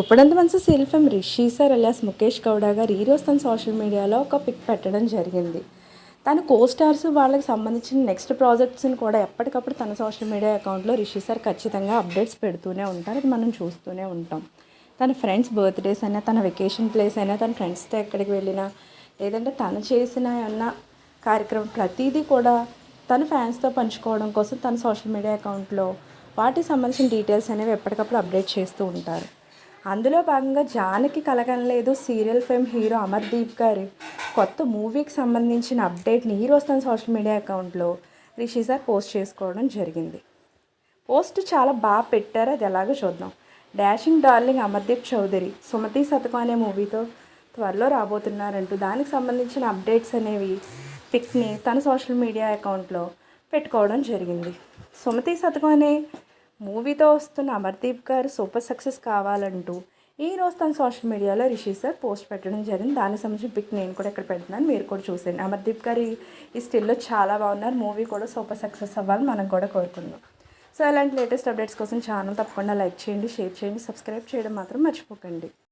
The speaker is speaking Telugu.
కుప్పడంత మనసు serial film Rishi sir alias Mukesh Gowda గారు ఈరోజు తన సోషల్ మీడియాలో ఒక పిక్ పెట్టడం జరిగింది. తన కో స్టార్స్ వాళ్ళకి సంబంధించిన నెక్స్ట్ ప్రాజెక్ట్స్ని కూడా ఎప్పటికప్పుడు తన సోషల్ మీడియా అకౌంట్లో రిషి సార్ ఖచ్చితంగా అప్డేట్స్ పెడుతూనే ఉంటారు. అది మనం చూస్తూనే ఉంటాం. తన ఫ్రెండ్స్ బర్త్డేస్ అయినా తన వెకేషన్ ప్లేస్ అయినా తన ఫ్రెండ్స్తో ఎక్కడికి వెళ్ళినా లేదంటే తను చేసిన ఏమన్నా కార్యక్రమం ప్రతిదీ కూడా తన ఫ్యాన్స్తో పంచుకోవడం కోసం తన సోషల్ మీడియా అకౌంట్లో వాటికి సంబంధించిన డీటెయిల్స్ అనేవి ఎప్పటికప్పుడు అప్డేట్ చేస్తూ ఉంటారు. అందులో భాగంగా Janaki Kalaganaledu serial fame hero Amardeep గారి. కొత్త మూవీకి సంబంధించిన అప్డేట్ని ఈరోజు తన సోషల్ మీడియా అకౌంట్లో. రిషి సార్ పోస్ట్ చేసుకోవడం జరిగింది. పోస్ట్ చాలా బాగా పెట్టారు అది ఎలాగో చూద్దాం. డాషింగ్ డార్లింగ్ అమర్దీప్ చౌదరి సుమతి శతకం అనే మూవీతో త్వరలో రాబోతున్నారంటూ. దానికి సంబంధించిన అప్డేట్స్ అనేవి పిక్ని తన సోషల్ మీడియా అకౌంట్లో పెట్టుకోవడం జరిగింది. సుమతి శతకం అనే మూవీతో వస్తున్న అమర్దీప్ గారు సూపర్ సక్సెస్ కావాలంటూ ఈ రోజు తన సోషల్ మీడియాలో రిషి సార్ పోస్ట్ పెట్టడం జరిగింది. దానికి సంబంధించిన పిక్ నేను కూడా ఇక్కడ పెడుతున్నాను మీరు కూడా చూసేయండి. అమర్దీప్ గారు ఈ- స్టిల్లో చాలా బాగున్నారు. మూవీ కూడా సూపర్ సక్సెస్ అవ్వాలని మనం కూడా కోరుకుందాం సో అలాంటి లేటెస్ట్ అప్డేట్స్ కోసం ఛానల్ తప్పకుండా లైక్ చేయండి షేర్ చేయండి సబ్స్క్రైబ్ చేయడం మాత్రం మర్చిపోకండి.